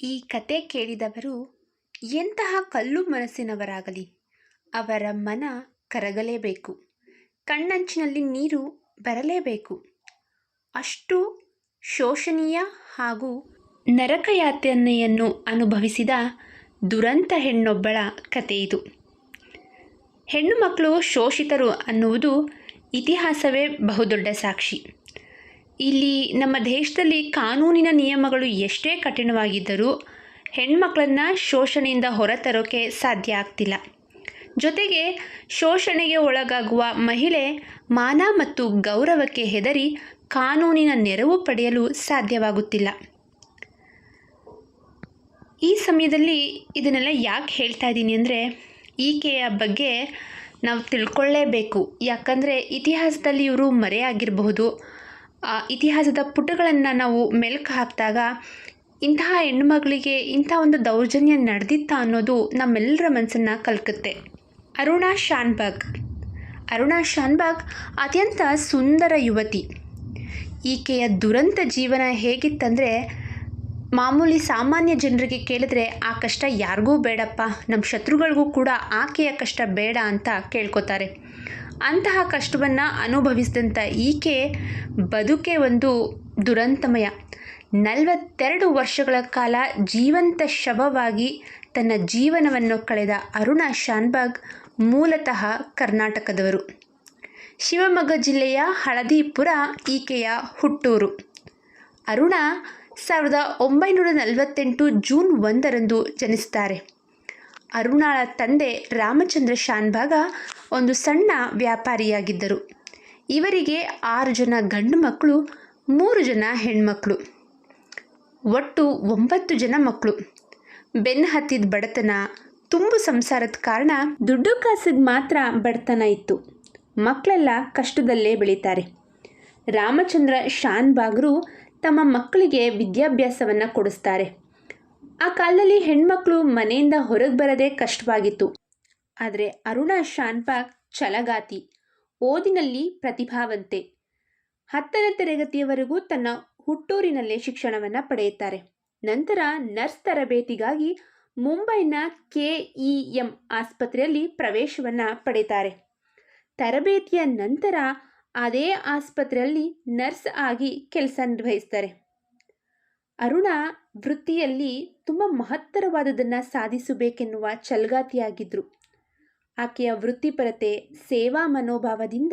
ಈ ಕತೆ ಕೇಳಿದವರು, ಎಂತಹ ಕಲ್ಲು ಮನಸ್ಸಿನವರಾಗಲಿ, ಅವರ ಮನ ಕರಗಲೇಬೇಕು, ಕಣ್ಣಂಚಿನಲ್ಲಿ ನೀರು ಬರಲೇಬೇಕು. ಅಷ್ಟು ಶೋಷಣೀಯ ಹಾಗೂ ನರಕಯಾತನೆಯನ್ನು ಅನುಭವಿಸಿದ ದುರಂತ ಹೆಣ್ಣೊಬ್ಬಳ ಕಥೆಯಿದು ಹೆಣ್ಣು ಮಕ್ಕಳು ಶೋಷಿತರು ಅನ್ನುವುದು ಇತಿಹಾಸವೇ ಬಹುದೊಡ್ಡ ಸಾಕ್ಷಿ. ಇಲ್ಲಿ ನಮ್ಮ ದೇಶದಲ್ಲಿ ಕಾನೂನಿನ ನಿಯಮಗಳು ಎಷ್ಟೇ ಕಠಿಣವಾಗಿದ್ದರೂ ಹೆಣ್ಮಕ್ಳನ್ನು ಶೋಷಣೆಯಿಂದ ಹೊರತರೋಕೆ ಸಾಧ್ಯ ಆಗ್ತಿಲ್ಲ. ಜೊತೆಗೆ ಶೋಷಣೆಗೆ ಒಳಗಾಗುವ ಮಹಿಳೆ ಮಾನ ಮತ್ತು ಗೌರವಕ್ಕೆ ಹೆದರಿ ಕಾನೂನಿನ ನೆರವು ಪಡೆಯಲು ಸಾಧ್ಯವಾಗುತ್ತಿಲ್ಲ. ಈ ಸಮಯದಲ್ಲಿ ಇದನ್ನೆಲ್ಲ ಯಾಕೆ ಹೇಳ್ತಾ ಇದ್ದೀನಿ ಅಂದರೆ ಈಕೆಯ ಬಗ್ಗೆ ನಾವು ತಿಳ್ಕೊಳ್ಳೇಬೇಕು. ಯಾಕಂದರೆ ಇತಿಹಾಸದಲ್ಲಿ ಇವರು ಮರೆಯಾಗಿರಬಹುದು. ಇತಿಹಾಸದ ಪುಟಗಳನ್ನು ನಾವು ಮೆಲುಕು ಹಾಕಿದಾಗ ಇಂತಹ ಹೆಣ್ಣುಮಗಳಿಗೆ ಇಂಥ ಒಂದು ದೌರ್ಜನ್ಯ ನಡೆದಿತ್ತ ಅನ್ನೋದು ನಮ್ಮೆಲ್ಲರ ಮನಸ್ಸನ್ನು ಕಲ್ಕುತ್ತೆ. ಅರುಣಾ ಶಾನ್ಬಾಗ್. ಅರುಣಾ ಶಾನ್ಬಾಗ್ ಅತ್ಯಂತ ಸುಂದರ ಯುವತಿ. ಈಕೆಯ ದುರಂತ ಜೀವನ ಹೇಗಿತ್ತಂದರೆ ಮಾಮೂಲಿ ಸಾಮಾನ್ಯ ಜನರಿಗೆ ಕೇಳಿದ್ರೆ ಆ ಕಷ್ಟ ಯಾರಿಗೂ ಬೇಡಪ್ಪ ನಮ್ಮ ಶತ್ರುಗಳಿಗೂ ಕೂಡ ಆಕೆಯ ಕಷ್ಟ ಬೇಡ ಅಂತ ಕೇಳ್ಕೊತಾರೆ. ಅಂತಹ ಕಷ್ಟವನ್ನು ಅನುಭವಿಸಿದಂಥ ಈಕೆ ಬದುಕೆ ಒಂದು ದುರಂತಮಯ. ನಲವತ್ತೆರಡು ವರ್ಷಗಳ ಕಾಲ ಜೀವಂತ ಶವವಾಗಿ ತನ್ನ ಜೀವನವನ್ನು ಕಳೆದ ಅರುಣ ಶಾನ್ಬಾಗ್, ಮೂಲತಃ ಕರ್ನಾಟಕದವರು. ಶಿವಮೊಗ್ಗ ಜಿಲ್ಲೆಯ ಹಳದಿಪುರ ಈಕೆಯ ಹುಟ್ಟೂರು. ಅರುಣ ಸಾವಿರದ ಒಂಬೈನೂರ ನಲವತ್ತೆಂಟು ಜೂನ್ ಒಂದರಂದು ಜನಿಸುತ್ತಾರೆ ಅರುಣಾಳ ತಂದೆ ರಾಮಚಂದ್ರ ಶಾನ್ಭಾಗ ಒಂದು ಸಣ್ಣ ವ್ಯಾಪಾರಿಯಾಗಿದ್ದರು. ಇವರಿಗೆ ಆರು ಜನ ಗಂಡು ಮಕ್ಕಳು, ಮೂರು ಜನ ಹೆಣ್ಮಕ್ಕಳು ಒಟ್ಟು ಒಂಬತ್ತು ಜನ ಮಕ್ಕಳು. ಬೆನ್ನು ಹತ್ತಿದ ಬಡತನ, ತುಂಬು ಸಂಸಾರದ ಕಾರಣ ದುಡ್ಡು ಕಾಸಿದ ಮಾತ್ರ ಬಡತನ ಇತ್ತು. ಮಕ್ಕಳೆಲ್ಲ ಕಷ್ಟದಲ್ಲೇ ಬೆಳೀತಾರೆ. ರಾಮಚಂದ್ರ ಶಾನ್ಭಾಗರು ತಮ್ಮ ಮಕ್ಕಳಿಗೆ ವಿದ್ಯಾಭ್ಯಾಸವನ್ನು ಕೊಡಿಸ್ತಾರೆ. ಆ ಕಾಲದಲ್ಲಿ ಹೆಣ್ಮಕ್ಳು ಮನೆಯಿಂದ ಹೊರಗೆ ಬರೋದೇ ಕಷ್ಟವಾಗಿತ್ತು. ಆದರೆ ಅರುಣ ಶಾನ್ಪಾಕ್ ಛಲಗಾತಿ, ಓದಿನಲ್ಲಿ ಪ್ರತಿಭಾವಂತೆ. ಹತ್ತನೇ ತರಗತಿಯವರೆಗೂ ತನ್ನ ಹುಟ್ಟೂರಿನಲ್ಲೇ ಶಿಕ್ಷಣವನ್ನು ಪಡೆಯುತ್ತಾರೆ. ನಂತರ ನರ್ಸ್ ತರಬೇತಿಗಾಗಿ ಮುಂಬೈನ ಕೆ ಇ ಎಂ ಆಸ್ಪತ್ರೆಯಲ್ಲಿ ಪ್ರವೇಶವನ್ನು ಪಡೆಯುತ್ತಾರೆ. ತರಬೇತಿಯ ನಂತರ ಅದೇ ಆಸ್ಪತ್ರೆಯಲ್ಲಿ ನರ್ಸ್ ಆಗಿ ಕೆಲಸ ನಿರ್ವಹಿಸ್ತಾರೆ. ಅರುಣ ವೃತ್ತಿಯಲ್ಲಿ ತುಂಬ ಮಹತ್ತರವಾದದನ್ನು ಸಾಧಿಸಬೇಕೆನ್ನುವ ಛಲಗಾತಿಯಾಗಿದ್ದರು ಆಕೆಯ ವೃತ್ತಿಪರತೆ, ಸೇವಾ ಮನೋಭಾವದಿಂದ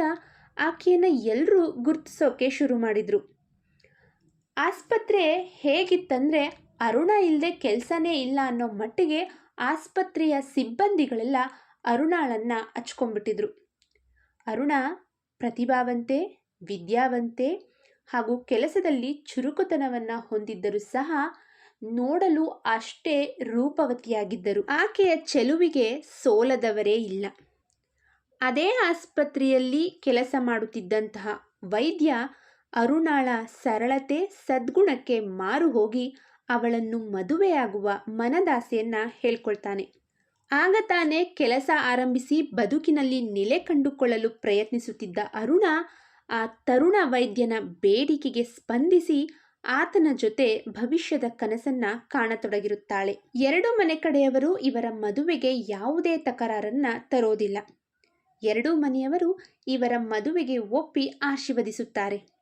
ಆಕೆಯನ್ನು ಎಲ್ಲರೂ ಗುರುತಿಸೋಕೆ ಶುರು ಮಾಡಿದರು. ಆಸ್ಪತ್ರೆ ಹೇಗಿತ್ತಂದರೆ ಅರುಣ ಇಲ್ಲದೆ ಕೆಲಸನೇ ಇಲ್ಲ ಅನ್ನೋ ಮಟ್ಟಿಗೆ ಆಸ್ಪತ್ರೆಯ ಸಿಬ್ಬಂದಿಗಳೆಲ್ಲ ಅರುಣಾಳನ್ನು ಹಚ್ಕೊಂಡ್ಬಿಟ್ಟಿದ್ರು. ಅರುಣ ಪ್ರತಿಭಾವಂತೆ, ವಿದ್ಯಾವಂತೆ ಹಾಗೂ ಕೆಲಸದಲ್ಲಿ ಚುರುಕುತನವನ್ನು ಹೊಂದಿದ್ದರೂ ಸಹ ನೋಡಲು ಅಷ್ಟೇ ರೂಪವತಿಯಾಗಿದ್ದರು. ಆಕೆಯ ಚೆಲುವಿಗೆ ಸೋಲದವರೇ ಇಲ್ಲ. ಅದೇ ಆಸ್ಪತ್ರೆಯಲ್ಲಿ ಕೆಲಸ ಮಾಡುತ್ತಿದ್ದಂತಹ ವೈದ್ಯ ಅರುಣಾಳ ಸರಳತೆ, ಸದ್ಗುಣಕ್ಕೆ ಮಾರು ಹೋಗಿ ಅವಳನ್ನು ಮದುವೆಯಾಗುವ ಮನದಾಸೆಯನ್ನು ಹೇಳ್ಕೊಳ್ತಾನೆ. ಆಗ ತಾನೇ ಕೆಲಸ ಆರಂಭಿಸಿ ಬದುಕಿನಲ್ಲಿ ನೆಲೆ ಕಂಡುಕೊಳ್ಳಲು ಪ್ರಯತ್ನಿಸುತ್ತಿದ್ದ ಅರುಣ ಆ ತರುಣ ವೈದ್ಯನ ಬೇಡಿಕೆಗೆ ಸ್ಪಂದಿಸಿ ಆತನ ಜೊತೆ ಭವಿಷ್ಯದ ಕನಸನ್ನ ಕಾಣತೊಡಗಿರುತ್ತಾಳೆ. ಎರಡು ಮನೆ ಕಡೆಯವರು ಇವರ ಮದುವೆಗೆ ಯಾವುದೇ ತಕರಾರನ್ನ ತರೋದಿಲ್ಲ. ಎರಡೂ ಮನೆಯವರು ಇವರ ಮದುವೆಗೆ ಒಪ್ಪಿ ಆಶೀರ್ವದಿಸುತ್ತಾರೆ.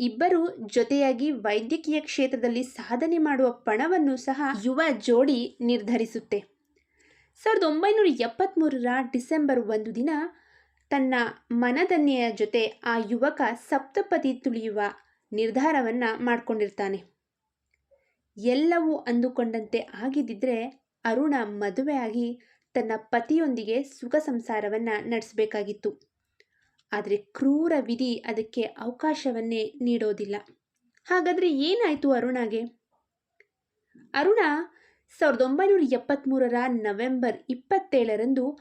ಇಬ್ಬರು ಜೊತೆಯಾಗಿ ವೈದ್ಯಕೀಯ ಕ್ಷೇತ್ರದಲ್ಲಿ ಸಾಧನೆ ಮಾಡುವ ಪಣವನ್ನು ಸಹ ಯುವ ಜೋಡಿ ನಿರ್ಧರಿಸುತ್ತೆ. ಸಾವಿರದ ಒಂಬೈನೂರ ಎಪ್ಪತ್ತ್ಮೂರರ ಡಿಸೆಂಬರ್ ಒಂದು ದಿನ ತನ್ನ ಮನದನ್ನೆಯ ಜೊತೆ ಆ ಯುವಕ ಸಪ್ತಪದಿ ತುಳಿಯುವ ನಿರ್ಧಾರವನ್ನು ಮಾಡಿಕೊಂಡಿರ್ತಾನೆ. ಎಲ್ಲವೂ ಅಂದುಕೊಂಡಂತೆ ಆಗಿದ್ದಿದ್ರೆ ಅರುಣ ಮದುವೆಯಾಗಿ ತನ್ನ ಪತಿಯೊಂದಿಗೆ ಸುಖ ಸಂಸಾರವನ್ನು ನಡೆಸಬೇಕಾಗಿತ್ತು. ಆದರೆ ಕ್ರೂರ ವಿಧಿ ಅದಕ್ಕೆ ಅವಕಾಶವನ್ನೇ ನೀಡೋದಿಲ್ಲ. ಹಾಗಾದರೆ ಏನಾಯಿತು ಅರುಣಾಗೆ? ಅರುಣ ಸಾವಿರದ ಒಂಬೈನೂರ ಎಪ್ಪತ್ತ್ಮೂರರ ನವೆಂಬರ್ ಇಪ್ಪತ್ತೇಳರಂದು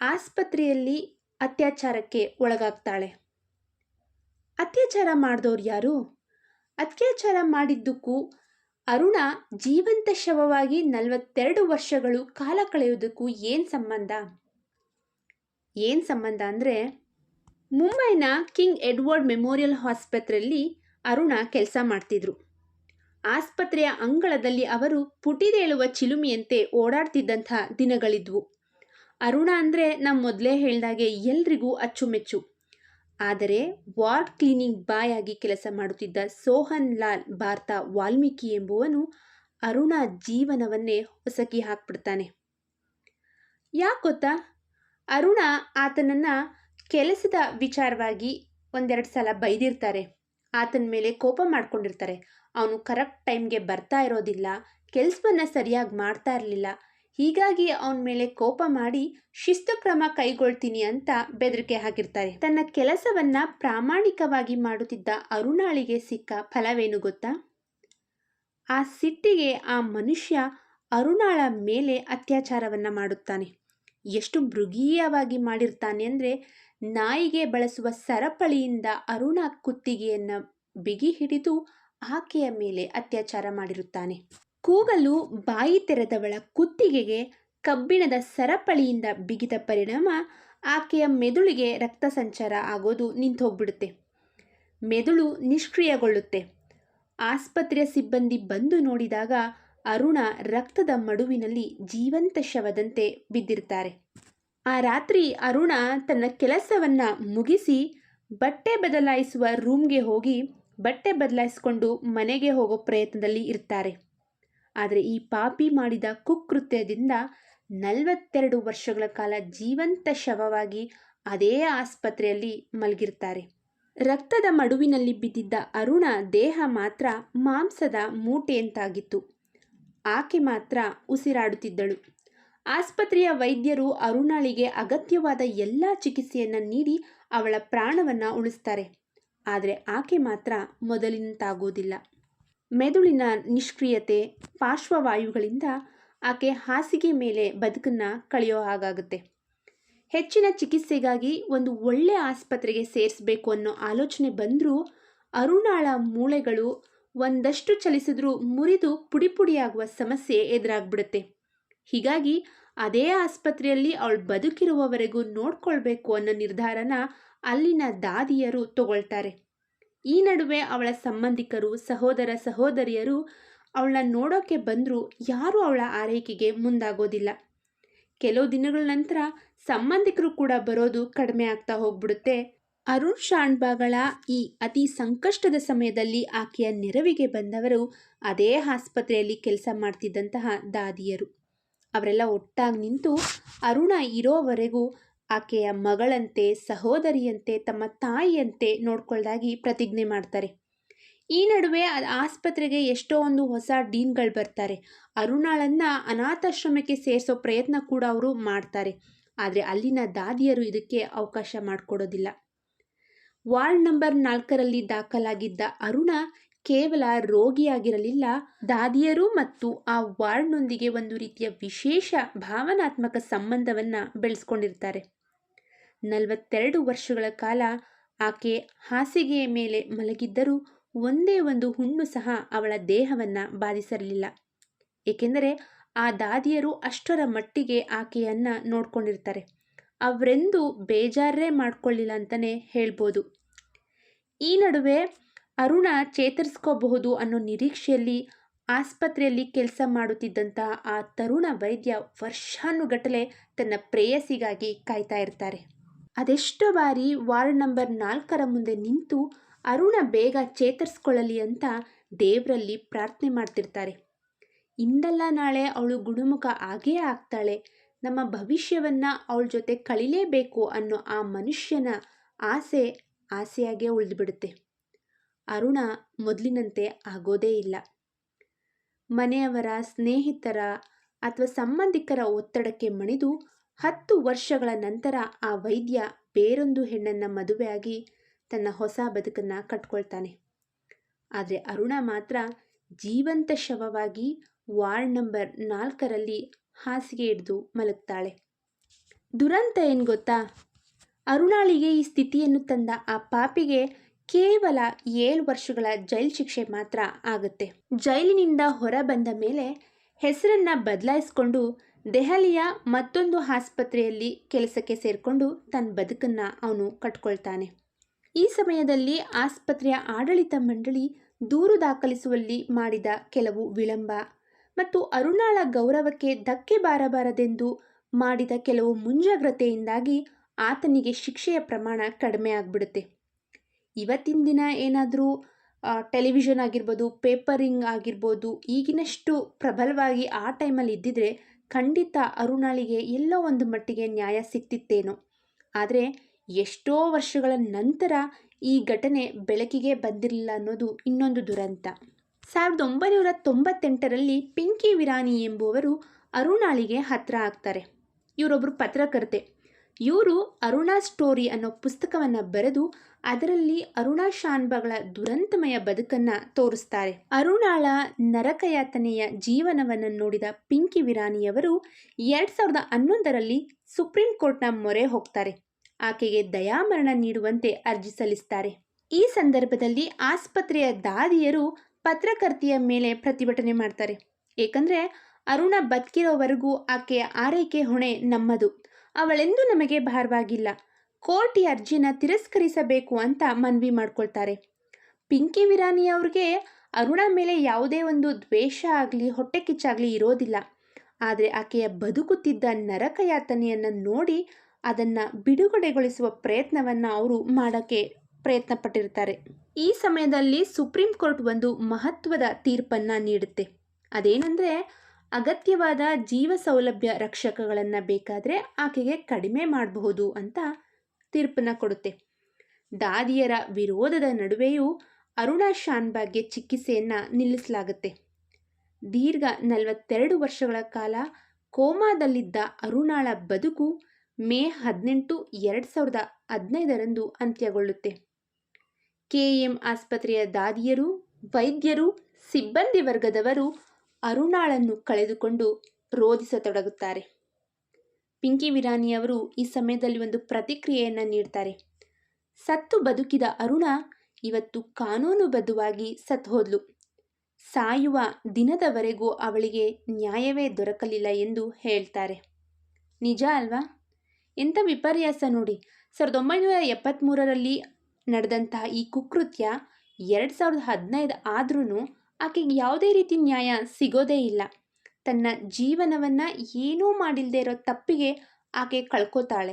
ಆಸ್ಪತ್ರೆಯಲ್ಲಿ ಅತ್ಯಾಚಾರಕ್ಕೆ ಒಳಗಾಗ್ತಾಳೆ. ಅತ್ಯಾಚಾರ ಮಾಡಿದವ್ರು ಯಾರು? ಅತ್ಯಾಚಾರ ಮಾಡಿದ್ದಕ್ಕೂ ಅರುಣ ಜೀವಂತ ಶವವಾಗಿ ನಲವತ್ತೆರಡು ವರ್ಷಗಳು ಕಾಲ ಕಳೆಯೋದಕ್ಕೂ ಏನು ಸಂಬಂಧ? ಏನು ಸಂಬಂಧ ಅಂದರೆ ಮುಂಬೈನ ಕಿಂಗ್ ಎಡ್ವರ್ಡ್ ಮೆಮೋರಿಯಲ್ ಆಸ್ಪತ್ರೆಯಲ್ಲಿ ಅರುಣ ಕೆಲಸ ಮಾಡ್ತಿದ್ರು. ಆಸ್ಪತ್ರೆಯ ಅಂಗಳದಲ್ಲಿ ಅವರು ಪುಟಿದೇಳುವ ಚಿಲುಮಿಯಂತೆ ಓಡಾಡ್ತಿದ್ದಂಥ ದಿನಗಳಿದ್ವು. ಅರುಣ ಅಂದರೆ ನಮ್ಮ ಮೊದಲೇ ಹೇಳ್ದಾಗೆ ಎಲ್ರಿಗೂ ಅಚ್ಚುಮೆಚ್ಚು. ಆದರೆ ವಾರ್ಡ್ ಕ್ಲೀನಿಂಗ್ ಬಾಯ್ ಆಗಿ ಕೆಲಸ ಮಾಡುತ್ತಿದ್ದ ಸೋಹನ್ ಲಾಲ್ ಭಾರತ ವಾಲ್ಮೀಕಿ ಎಂಬುವನು ಅರುಣ ಜೀವನವನ್ನೇ ಹೊಸಕಿ ಹಾಕ್ಬಿಡ್ತಾನೆ. ಯಾಕೆ ಗೊತ್ತಾ? ಅರುಣ ಆತನನ್ನು ಕೆಲಸದ ವಿಚಾರವಾಗಿ ಒಂದೆರಡು ಸಲ ಬೈದಿರ್ತಾರೆ. ಆತನ ಮೇಲೆ ಕೋಪ ಮಾಡ್ಕೊಂಡಿರ್ತಾರೆ. ಅವನು ಕರೆಕ್ಟ್ ಟೈಮ್ಗೆ ಬರ್ತಾ ಇರೋದಿಲ್ಲ. ಕೆಲಸವನ್ನು ಸರಿಯಾಗಿ ಮಾಡ್ತಾ ಇರಲಿಲ್ಲ. ಹೀಗಾಗಿ ಅವನ ಮೇಲೆ ಕೋಪ ಮಾಡಿ, ಶಿಸ್ತು ಕ್ರಮ ಕೈಗೊಳ್ತೀನಿ ಅಂತ ಬೆದರಿಕೆ ಹಾಕಿರ್ತಾರೆ. ತನ್ನ ಕೆಲಸವನ್ನ ಪ್ರಾಮಾಣಿಕವಾಗಿ ಮಾಡುತ್ತಿದ್ದ ಅರುಣಾಳಿಗೆ ಸಿಕ್ಕ ಫಲವೇನು ಗೊತ್ತಾ? ಆ ಸಿಟ್ಟಿಗೆ ಆ ಮನುಷ್ಯ ಅರುಣಾಳ ಮೇಲೆ ಅತ್ಯಾಚಾರವನ್ನ ಮಾಡುತ್ತಾನೆ. ಎಷ್ಟು ಮೃಗೀಯವಾಗಿ ಮಾಡಿರ್ತಾನೆ ಅಂದರೆ ನಾಯಿಗೆ ಬಳಸುವ ಸರಪಳಿಯಿಂದ ಅರುಣ ಕುತ್ತಿಗೆಯನ್ನು ಬಿಗಿ ಹಿಡಿದು ಆಕೆಯ ಮೇಲೆ ಅತ್ಯಾಚಾರ ಮಾಡಿರುತ್ತಾನೆ. ಕೂಗಲು ಬಾಯಿ ತೆರೆದವಳ ಕುತ್ತಿಗೆಗೆ ಕಬ್ಬಿಣದ ಸರಪಳಿಯಿಂದ ಬಿಗಿದ ಪರಿಣಾಮ ಆಕೆಯ ಮೆದುಳಿಗೆ ರಕ್ತ ಸಂಚಾರ ಆಗೋದು ನಿಂತು ಹೋಗ್ಬಿಡುತ್ತೆ ಮೆದುಳು ನಿಷ್ಕ್ರಿಯಗೊಳ್ಳುತ್ತೆ. ಆಸ್ಪತ್ರೆಯ ಸಿಬ್ಬಂದಿ ಬಂದು ನೋಡಿದಾಗ ಅರುಣ ರಕ್ತದ ಮಡುವಿನಲ್ಲಿ ಜೀವಂತ ಶವದಂತೆ ಬಿದ್ದಿರ್ತಾರೆ. ಆ ರಾತ್ರಿ ಅರುಣ ತನ್ನ ಕೆಲಸವನ್ನ ಮುಗಿಸಿ ಬಟ್ಟೆ ಬದಲಾಯಿಸುವ ರೂಮ್ಗೆ ಹೋಗಿ ಬಟ್ಟೆ ಬದಲಾಯಿಸಿಕೊಂಡು ಮನೆಗೆ ಹೋಗೋ ಪ್ರಯತ್ನದಲ್ಲಿ ಇರ್ತಾರೆ. ಆದರೆ ಈ ಪಾಪಿ ಮಾಡಿದ ಕುಕೃತ್ಯದಿಂದ ನಲವತ್ತೆರಡು ವರ್ಷಗಳ ಕಾಲ ಜೀವಂತ ಶವವಾಗಿ ಅದೇ ಆಸ್ಪತ್ರೆಯಲ್ಲಿ ಮಲಗಿರ್ತಾರೆ. ರಕ್ತದ ಮಡುವಿನಲ್ಲಿ ಬಿದ್ದಿದ್ದ ಅರುಣ ದೇಹ ಮಾತ್ರ ಮಾಂಸದ ಮೂಟೆಯಂತಾಗಿತ್ತು ಆಕೆ ಮಾತ್ರ ಉಸಿರಾಡುತ್ತಿದ್ದಳು. ಆಸ್ಪತ್ರೆಯ ವೈದ್ಯರು ಅರುಣಾಳಿಗೆ ಅಗತ್ಯವಾದ ಎಲ್ಲ ಚಿಕಿತ್ಸೆಯನ್ನು ನೀಡಿ ಅವಳ ಪ್ರಾಣವನ್ನು ಉಳಿಸ್ತಾರೆ. ಆದರೆ ಆಕೆ ಮಾತ್ರ ಮೊದಲಿನಂತಾಗೋದಿಲ್ಲ. ಮೆದುಳಿನ ನಿಷ್ಕ್ರಿಯತೆ ಪಾರ್ಶ್ವವಾಯುಗಳಿಂದ ಆಕೆ ಹಾಸಿಗೆ ಮೇಲೆ ಬದುಕನ್ನು ಕಳೆಯೋ ಹಾಗಾಗುತ್ತೆ. ಹೆಚ್ಚಿನ ಚಿಕಿತ್ಸೆಗಾಗಿ ಒಂದು ಒಳ್ಳೆಯ ಆಸ್ಪತ್ರೆಗೆ ಸೇರಿಸಬೇಕು ಅನ್ನೋ ಆಲೋಚನೆ ಬಂದರೂ ಅರುಣಾಳ ಮೂಳೆಗಳು ಒಂದಷ್ಟು ಚಲಿಸಿದ್ರೂ ಮುರಿದು ಪುಡಿ ಪುಡಿಯಾಗುವ ಸಮಸ್ಯೆ ಎದುರಾಗ್ಬಿಡುತ್ತೆ. ಹೀಗಾಗಿ ಅದೇ ಆಸ್ಪತ್ರೆಯಲ್ಲಿ ಅವಳು ಬದುಕಿರುವವರೆಗೂ ನೋಡ್ಕೊಳ್ಬೇಕು ಅನ್ನೋ ನಿರ್ಧಾರನ ಅಲ್ಲಿನ ದಾದಿಯರು ತಗೊಳ್ತಾರೆ. ಈ ನಡುವೆ ಅವಳ ಸಂಬಂಧಿಕರು, ಸಹೋದರ ಸಹೋದರಿಯರು ಅವಳನ್ನ ನೋಡೋಕೆ ಬಂದರೂ ಯಾರೂ ಅವಳ ಆರೈಕೆಗೆ ಮುಂದಾಗೋದಿಲ್ಲ. ಕೆಲವು ದಿನಗಳ ನಂತರ ಸಂಬಂಧಿಕರು ಕೂಡ ಬರೋದು ಕಡಿಮೆ ಆಗ್ತಾ ಹೋಗ್ಬಿಡುತ್ತೆ. ಅರುಣ್ ಶಾಣ್ಬಾಗಳ ಈ ಅತಿ ಸಂಕಷ್ಟದ ಸಮಯದಲ್ಲಿ ಆಕೆಯ ನೆರವಿಗೆ ಬಂದವರು ಅದೇ ಆಸ್ಪತ್ರೆಯಲ್ಲಿ ಕೆಲಸ ಮಾಡ್ತಿದ್ದಂತಹ ದಾದಿಯರು. ಅವರೆಲ್ಲ ಒಟ್ಟಾಗಿ ನಿಂತು ಅರುಣ ಇರೋವರೆಗೂ ಆಕೆಯ ಮಗಳಂತೆ, ಸಹೋದರಿಯಂತೆ, ತಮ್ಮ ತಾಯಿಯಂತೆ ನೋಡ್ಕೊಳ್ದಾಗಿ ಪ್ರತಿಜ್ಞೆ ಮಾಡ್ತಾರೆ. ಈ ನಡುವೆ ಆಸ್ಪತ್ರೆಗೆ ಎಷ್ಟೋ ಒಂದು ಹೊಸ ಡೀನ್ಗಳು ಬರ್ತಾರೆ. ಅರುಣಾಳನ್ನು ಅನಾಥಾಶ್ರಮಕ್ಕೆ ಸೇರಿಸೋ ಪ್ರಯತ್ನ ಕೂಡ ಅವರು ಮಾಡ್ತಾರೆ. ಆದರೆ ಅಲ್ಲಿನ ದಾದಿಯರು ಇದಕ್ಕೆ ಅವಕಾಶ ಮಾಡಿಕೊಡೋದಿಲ್ಲ. ವಾರ್ಡ್ ನಂಬರ್ ನಾಲ್ಕರಲ್ಲಿ ದಾಖಲಾಗಿದ್ದ ಅರುಣ ಕೇವಲ ರೋಗಿಯಾಗಿರಲಿಲ್ಲ. ದಾದಿಯರು ಮತ್ತು ಆ ವಾರ್ಡ್ನೊಂದಿಗೆ ಒಂದು ರೀತಿಯ ವಿಶೇಷ ಭಾವನಾತ್ಮಕ ಸಂಬಂಧವನ್ನು ಬೆಳೆಸ್ಕೊಂಡಿರ್ತಾರೆ. ನಲವತ್ತೆರಡು ವರ್ಷಗಳ ಕಾಲ ಆಕೆ ಹಾಸಿಗೆಯ ಮೇಲೆ ಮಲಗಿದ್ದರೂ ಒಂದೇ ಒಂದು ಹುಣ್ಣು ಸಹ ಅವಳ ದೇಹವನ್ನು ಬಾಧಿಸಿರಲಿಲ್ಲ. ಏಕೆಂದರೆ ಆ ದಾದಿಯರು ಅಷ್ಟರ ಮಟ್ಟಿಗೆ ಆಕೆಯನ್ನು ನೋಡ್ಕೊಂಡಿರ್ತಾರೆ. ಅವರೆಂದು ಬೇಜಾರೇ ಮಾಡ್ಕೊಳ್ಳಿಲ್ಲ ಅಂತಲೇ ಹೇಳ್ಬೋದು. ಈ ನಡುವೆ ಅರುಣ ಚೇತರಿಸ್ಕೋಬಹುದು ಅನ್ನೋ ನಿರೀಕ್ಷೆಯಲ್ಲಿ ಆಸ್ಪತ್ರೆಯಲ್ಲಿ ಕೆಲಸ ಮಾಡುತ್ತಿದ್ದಂತಹ ಆ ತರುಣ ವೈದ್ಯ ವರ್ಷಾನುಗಟ್ಟಲೆ ತನ್ನ ಪ್ರೇಯಸಿಗಾಗಿ ಕಾಯ್ತಾ ಇರ್ತಾರೆ. ಅದೆಷ್ಟೋ ಬಾರಿ ವಾರ್ಡ್ ನಂಬರ್ ನಾಲ್ಕರ ಮುಂದೆ ನಿಂತು ಅರುಣ ಬೇಗ ಚೇತರಿಸ್ಕೊಳ್ಳಲಿ ಅಂತ ದೇವರಲ್ಲಿ ಪ್ರಾರ್ಥನೆ ಮಾಡ್ತಿರ್ತಾರೆ. ಇಂದಲ್ಲ ನಾಳೆ ಅವಳು ಗುಣಮುಖ ಆಗೇ ಆಗ್ತಾಳೆ. ನಮ್ಮ ಭವಿಷ್ಯವನ್ನು ಅವಳ ಜೊತೆ ಕಳಿಲೇಬೇಕು ಅನ್ನೋ ಆ ಮನುಷ್ಯನ ಆಸೆ ಆಸೆಯಾಗೇ ಉಳಿದುಬಿಡುತ್ತೆ. ಅರುಣ ಮೊದಲಿನಂತೆ ಆಗೋದೇ ಇಲ್ಲ. ಮನೆಯವರ ಸ್ನೇಹಿತರ ಅಥವಾ ಸಂಬಂಧಿಕರ ಒತ್ತಡಕ್ಕೆ ಮಣಿದು ಹತ್ತು ವರ್ಷಗಳ ನಂತರ ಆ ವೈದ್ಯ ಬೇರೊಂದು ಹೆಣ್ಣನ್ನು ಮದುವೆಯಾಗಿ ತನ್ನ ಹೊಸ ಬದುಕನ್ನು ಕಟ್ಕೊಳ್ತಾನೆ. ಆದರೆ ಅರುಣ ಮಾತ್ರ ಜೀವಂತ ಶವವಾಗಿ ವಾರ್ಡ್ ನಂಬರ್ ನಾಲ್ಕರಲ್ಲಿ ಹಾಸಿಗೆ ಹಿಡಿದು ಮಲಗ್ತಾಳೆ. ದುರಂತ ಏನು ಗೊತ್ತಾ? ಅರುಣಾಳಿಗೆ ಈ ಸ್ಥಿತಿಯನ್ನು ತಂದ ಆ ಪಾಪಿಗೆ ಕೇವಲ ಏಳು ವರ್ಷಗಳ ಜೈಲು ಶಿಕ್ಷೆ ಮಾತ್ರ ಆಗುತ್ತೆ. ಜೈಲಿನಿಂದ ಹೊರ ಬಂದ ಮೇಲೆ ಹೆಸರನ್ನು ಬದಲಾಯಿಸಿಕೊಂಡು ದೆಹಲಿಯ ಮತ್ತೊಂದು ಆಸ್ಪತ್ರೆಯಲ್ಲಿ ಕೆಲಸಕ್ಕೆ ಸೇರಿಕೊಂಡು ತನ್ನ ಬದುಕನ್ನು ಅವನು ಕಟ್ಕೊಳ್ತಾನೆ. ಈ ಸಮಯದಲ್ಲಿ ಆಸ್ಪತ್ರೆಯ ಆಡಳಿತ ಮಂಡಳಿ ದೂರು ದಾಖಲಿಸುವಲ್ಲಿ ಮಾಡಿದ ಕೆಲವು ವಿಳಂಬ ಮತ್ತು ಅರುಣಾಳ ಗೌರವಕ್ಕೆ ಧಕ್ಕೆ ಬಾರಬಾರದೆಂದು ಮಾಡಿದ ಕೆಲವು ಮುಂಜಾಗ್ರತೆಯಿಂದಾಗಿ ಆತನಿಗೆ ಶಿಕ್ಷೆಯ ಪ್ರಮಾಣ ಕಡಿಮೆ ಆಗಿಬಿಡುತ್ತೆ. ಇವತ್ತಿನ ದಿನ ಏನಾದರೂ ಟೆಲಿವಿಷನ್ ಆಗಿರ್ಬೋದು ಪೇಪರಿಂಗ್ ಆಗಿರ್ಬೋದು, ಈಗಿನಷ್ಟು ಪ್ರಬಲವಾಗಿ ಆ ಟೈಮಲ್ಲಿ ಇದ್ದಿದ್ರೆ ಖಂಡಿತ ಅರುಣಾಳಿಗೆ ಎಲ್ಲೋ ಒಂದು ಮಟ್ಟಿಗೆ ನ್ಯಾಯ ಸಿಕ್ತಿತ್ತೇನೋ. ಆದರೆ ಎಷ್ಟೋ ವರ್ಷಗಳ ನಂತರ ಈ ಘಟನೆ ಬೆಳಕಿಗೆ ಬಂದಿರಲಿಲ್ಲ ಅನ್ನೋದು ಇನ್ನೊಂದು ದುರಂತ. ಸಾವಿರದ ಒಂಬೈನೂರ ತೊಂಬತ್ತೆಂಟರಲ್ಲಿ ಪಿಂಕಿ ವಿರಾನಿ ಎಂಬುವರು ಅರುಣಾಳಿಗೆ ಹತ್ತಿರ ಆಗ್ತಾರೆ. ಇವರೊಬ್ಬರು ಪತ್ರಕರ್ತೆ. ಇವರು ಅರುಣಾ ಸ್ಟೋರಿ ಅನ್ನೋ ಪುಸ್ತಕವನ್ನು ಬರೆದು ಅದರಲ್ಲಿ ಅರುಣಾ ಶಾನ್ಬಗಳ ದುರಂತಮಯ ಬದುಕನ್ನು ತೋರಿಸ್ತಾರೆ. ಅರುಣಾಳ ನರಕಯಾತನೆಯ ಜೀವನವನ್ನು ನೋಡಿದ ಪಿಂಕಿ ವಿರಾನಿಯವರು ಎರಡು ಸಾವಿರದ ಹನ್ನೊಂದರಲ್ಲಿ ಸುಪ್ರೀಂ ಕೋರ್ಟ್ನ ಮೊರೆ ಹೋಗ್ತಾರೆ. ಆಕೆಗೆ ದಯಾಮರಣ ನೀಡುವಂತೆ ಅರ್ಜಿ ಸಲ್ಲಿಸ್ತಾರೆ. ಈ ಸಂದರ್ಭದಲ್ಲಿ ಆಸ್ಪತ್ರೆಯ ದಾದಿಯರು ಪತ್ರಕರ್ತೆಯ ಮೇಲೆ ಪ್ರತಿಭಟನೆ ಮಾಡ್ತಾರೆ. ಏಕೆಂದರೆ ಅರುಣ ಬದುಕಿರೋವರೆಗೂ ಆಕೆಯ ಆರೈಕೆ ಹೊಣೆ ನಮ್ಮದು. ಅವಳೆಂದೂ ನಮಗೆ ಭಾರವಾಗಿಲ್ಲ. ಕೋರ್ಟ್ ಈ ಅರ್ಜಿನ ತಿರಸ್ಕರಿಸಬೇಕು ಅಂತ ಮನವಿ ಮಾಡ್ಕೊಳ್ತಾರೆ. ಪಿಂಕಿ ವಿರಾನಿ ಅವ್ರಿಗೆ ಅರುಣ ಮೇಲೆ ಯಾವುದೇ ಒಂದು ದ್ವೇಷ ಆಗಲಿ, ಹೊಟ್ಟೆ ಕಿಚ್ಚಾಗಲಿ ಇರೋದಿಲ್ಲ. ಆದರೆ ಆಕೆಯ ಬದುಕುತ್ತಿದ್ದ ನರಕಯಾತನೆಯನ್ನು ನೋಡಿ ಅದನ್ನು ಬಿಡುಗಡೆಗೊಳಿಸುವ ಪ್ರಯತ್ನವನ್ನು ಅವರು ಮಾಡೋಕ್ಕೆ ಪ್ರಯತ್ನ ಪಟ್ಟಿರ್ತಾರೆ ಈ ಸಮಯದಲ್ಲಿ ಸುಪ್ರೀಂ ಕೋರ್ಟ್ ಒಂದು ಮಹತ್ವದ ತೀರ್ಪನ್ನು ನೀಡುತ್ತೆ. ಅದೇನೆಂದರೆ ಅಗತ್ಯವಾದ ಜೀವ ಸೌಲಭ್ಯ ರಕ್ಷಕಗಳನ್ನು ಬೇಕಾದರೆ ಆಕೆಗೆ ಕಡಿಮೆ ಮಾಡಬಹುದು ಅಂತ ತೀರ್ಪನ್ನು ಕೊಡುತ್ತೆ. ದಾದಿಯರ ವಿರೋಧದ ನಡುವೆಯೂ ಅರುಣಾ ಶಾನ್ಬಾಗ್ಗೆ ಚಿಕಿತ್ಸೆಯನ್ನು ನಿಲ್ಲಿಸಲಾಗುತ್ತೆ. ದೀರ್ಘ ನಲವತ್ತೆರಡು ವರ್ಷಗಳ ಕಾಲ ಕೋಮಾದಲ್ಲಿದ್ದ ಅರುಣಾಳ ಬದುಕು ಮೇ ಹದಿನೆಂಟು ಎರಡು ಸಾವಿರದ ಹದಿನೈದರಂದು ಅಂತ್ಯಗೊಳ್ಳುತ್ತೆ. ಕೆ ಎಂ ಆಸ್ಪತ್ರೆಯ ದಾದಿಯರು, ವೈದ್ಯರು, ಸಿಬ್ಬಂದಿ ವರ್ಗದವರು ಅರುಣಾಳನ್ನು ಕಳೆದುಕೊಂಡು ರೋಧಿಸತೊಡಗುತ್ತಾರೆ. ಪಿಂಕಿ ವಿರಾನಿಯವರು ಈ ಸಮಯದಲ್ಲಿ ಒಂದು ಪ್ರತಿಕ್ರಿಯೆಯನ್ನು ನೀಡ್ತಾರೆ. ಸತ್ತು ಬದುಕಿದ ಅರುಣ ಇವತ್ತು ಕಾನೂನುಬದ್ಧವಾಗಿ ಸತ್ತು ಹೋದ್ಲು. ಸಾಯುವ ದಿನದವರೆಗೂ ಅವಳಿಗೆ ನ್ಯಾಯವೇ ದೊರಕಲಿಲ್ಲ ಎಂದು ಹೇಳ್ತಾರೆ. ನಿಜ ಅಲ್ವಾ? ಎಂಥ ವಿಪರ್ಯಾಸ ನೋಡಿ. ಸಾವಿರದ ಒಂಬೈನೂರ ಎಪ್ಪತ್ತ್ಮೂರರಲ್ಲಿ ನಡೆದಂತಹ ಈ ಕುಕೃತ್ಯ ಎರಡು ಸಾವಿರದ ಹದಿನೈದು ಆದ್ರೂ ಆಕೆಗೆ ಯಾವುದೇ ರೀತಿ ನ್ಯಾಯ ಸಿಗೋದೇ ಇಲ್ಲ. ತನ್ನ ಜೀವನವನ್ನು ಏನೂ ಮಾಡಿಲ್ಲದೆ ಇರೋ ತಪ್ಪಿಗೆ ಆಕೆ ಕಳ್ಕೊತಾಳೆ.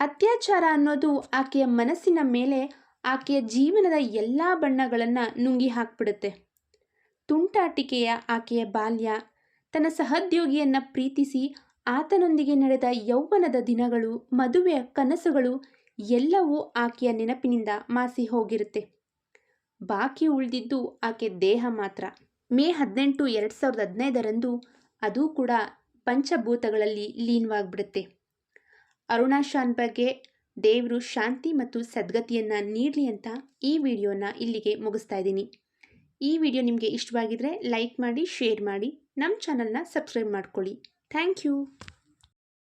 ಅತ್ಯಾಚಾರ ಅನ್ನೋದು ಆಕೆಯ ಮನಸ್ಸಿನ ಮೇಲೆ ಆಕೆಯ ಜೀವನದ ಎಲ್ಲ ಬಣ್ಣಗಳನ್ನು ನುಂಗಿ ಹಾಕ್ಬಿಡುತ್ತೆ. ತುಂಟಾಟಿಕೆಯ ಆಕೆಯ ಬಾಲ್ಯ, ತನ್ನ ಸಹೋದ್ಯೋಗಿಯನ್ನು ಪ್ರೀತಿಸಿ ಆತನೊಂದಿಗೆ ನಡೆದ ಯೌವನದ ದಿನಗಳು, ಮದುವೆಯ ಕನಸುಗಳು ಎಲ್ಲವೂ ಆಕೆಯ ನೆನಪಿನಿಂದ ಮಾಸಿ ಹೋಗಿರುತ್ತೆ. ಬಾಕಿ ಉಳಿದಿದ್ದು ಆಕೆ ದೇಹ ಮಾತ್ರ. ಮೇ ಹದಿನೆಂಟು ಎರಡು ಸಾವಿರದ ಹದಿನೈದರಂದು ಅದು ಕೂಡ ಪಂಚಭೂತಗಳಲ್ಲಿ ಲೀನವಾಗಿಬಿಡುತ್ತೆ. ಅರುಣಾ ಶಾನ್ ಬಗ್ಗೆ ದೇವರು ಶಾಂತಿ ಮತ್ತು ಸದ್ಗತಿಯನ್ನು ನೀಡಲಿ ಅಂತ ಈ ವಿಡಿಯೋನ ಇಲ್ಲಿಗೆ ಮುಗಿಸ್ತಾ ಇದ್ದೀನಿ. ಈ ವಿಡಿಯೋ ನಿಮಗೆ ಇಷ್ಟವಾಗಿದ್ದರೆ ಲೈಕ್ ಮಾಡಿ, ಶೇರ್ ಮಾಡಿ ನಮ್ಮ ಚಾನಲ್ನ ಸಬ್ಸ್ಕ್ರೈಬ್ ಮಾಡ್ಕೊಳ್ಳಿ. Thank you.